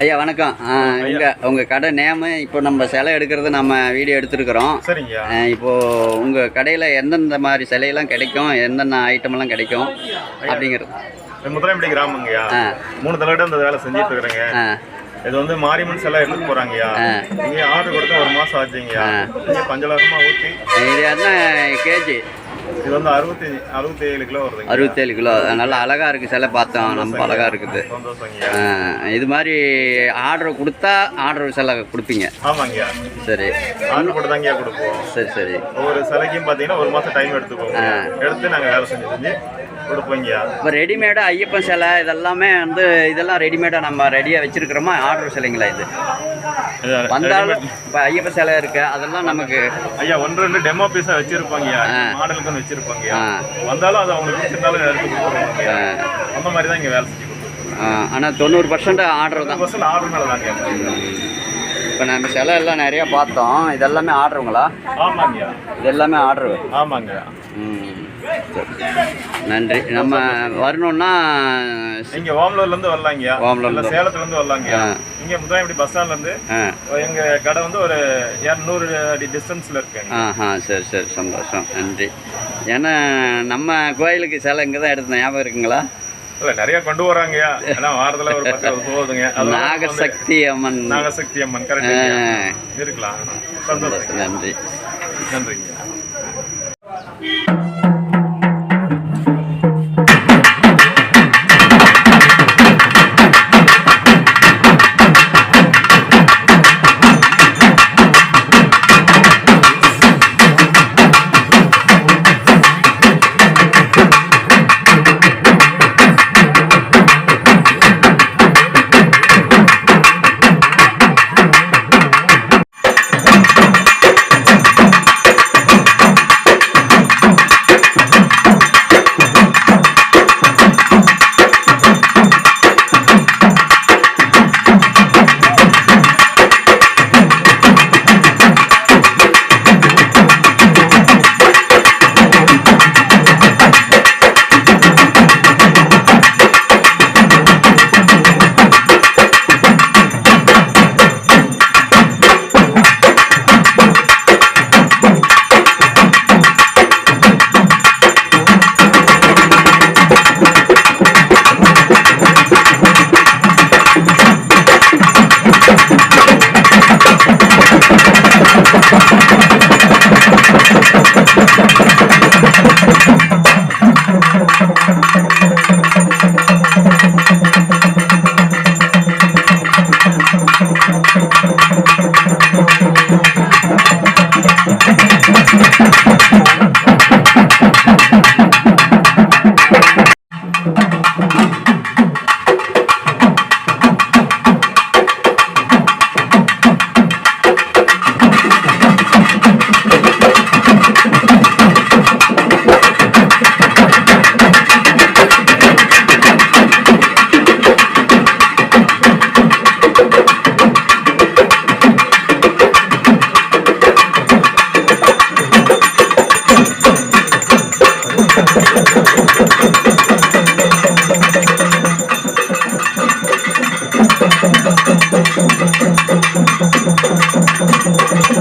ஐயா வணக்கம். ஆ, உங்க உங்க கடை நேமு இப்போ நம்ம சிலை எடுக்கிறது நம்ம வீடியோ எடுத்துருக்குறோம். சரிங்கய்யா ஆ, இப்போ உங்க கடையில் எந்தெந்த மாதிரி சிலையெல்லாம் கிடைக்கும் என்னென்ன ஐட்டமெல்லாம் கிடைக்கும் அப்படிங்கிறது. இது முதலாம்பட்டி கிராமங்கய்யா. மூணு தலைவட இந்த வேலை செஞ்சுட்டு இருக்கிறேங்க. இது வந்து மாரியம்மன் சிலை எடுத்துட்டு போறாங்கய்யா. நீங்க ஆர்டர் கொடுத்து ஒரு மாசம் ஆச்சுங்கய்யா. நீங்க பஞ்சலகமா ஊத்தி. இது என்ன கேஜி? இது வந்து அறுபத்தி அறுபத்தி ஏழு கிலோ வருதுங்க. அறுபத்தேழு கிலோ. நல்லா அழகா இருக்கு சிலை பார்த்தோம் நம்ம அழகா இருக்குது. இது மாதிரி ஆர்டர் கொடுத்தா ஆர்டர் சிலை கொடுப்பீங்க. ஆமாங்கய்யா சரி. ஆர்டர் போட்டு தாங்கய்யா கொடுப்போம். சரி சரி. ஒவ்வொரு சிலைக்கும் பார்த்தீங்கன்னா ஒரு மாசம் டைம் எடுத்துக்கோங்க எடுத்து நாங்க வேலை செஞ்சு செஞ்சு கொடுப்போங்கய்யா இப்போ ரெடிமேடாக ஐயப்பன் சிலை இதெல்லாமே வந்து இதெல்லாம் ரெடிமேடாக நம்ம ரெடியாக வச்சிருக்கிறோமா? ஆர்டர் சிலைங்களா இது? வந்தாலும் இப்போ ஐயப்பன் சிலை இருக்கு. அதெல்லாம் நமக்கு ஐயா ஒன்று ரெண்டு டெமோ பீஸா வச்சிருப்பாங்கய்யா மாடலுக்குன்னு ஆ. வந்தாலும் அது அவங்களுக்கு பிடிச்சிருந்தாலும் எடுத்து கொடுத்துருவாங்க. அந்த மாதிரி தான் இங்க வேலை செஞ்சு ஆனால் தொண்ணூறு பர்சன்ட் ஆர்டர் தான். பர்சன்ட் ஆர்டர் மேலே தாங்க இப்போ நம்ம சிலை எல்லாம் நிறையா பார்த்தோம். இதெல்லாமே ஆர்டருங்களா ஆமாங்கய்யா. இது எல்லாமே ஆர்டரு ஆமாங்க ம். நன்றி. நம்ம வரணும்னா இங்க ஓமலூர்ல இருந்து வரலாங்கய்யா. ஓமலூர்ல இல்ல இருந்து. சேலத்துல இருந்து வரலாங்கய்யா. ஆ. இங்க முதாயப்படி பஸ் ஸ்டாண்ட்ல இருந்து ஆ. எங்க கடை வந்து ஒரு இரநூறு அடி டிஸ்டன்ஸ்ல இருக்குங்க ஆஹா சரி சரி. சந்தோஷம். நன்றி. ஏன்னா நம்ம கோயிலுக்கு சிலை இங்கே தான் எடுத்த ஞாபகம் இருக்குங்களா? இல்ல நிறைய கொண்டு வராங்கய்யா ஏன்னா வாரத்துல ஒரு பத்து போகுதுங்க. நாகசக்தி அம்மன் நாகசக்தி அம்மன் கரெக்ட் ஆ. இருக்கலாம். சந்தோஷம். நன்றி. நன்றிங்க you